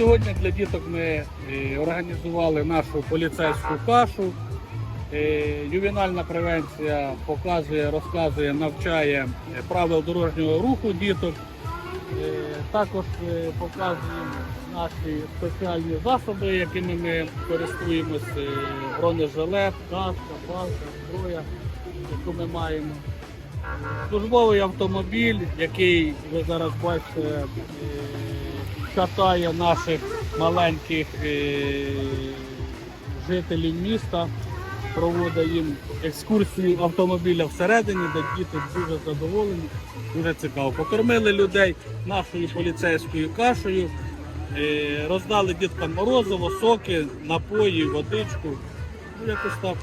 Сьогодні для діток ми е, організували нашу поліцейську кашу. Е, Ювенальна превенція показує, розказує, навчає е, правил дорожнього руху діток. Також показуємо наші спеціальні засоби, якими ми користуємося, бронежилет, каска, палка, зброя, яку ми маємо. Службовий автомобіль, який ви зараз бачите, катає наших маленьких е, жителів міста, проводить їм екскурсію автомобіля всередині, де діти дуже задоволені, дуже цікаво. Покормили людей нашою поліцейською кашею, е, роздали діткам морозиво, соки, напої, водичку. Ну, якось так.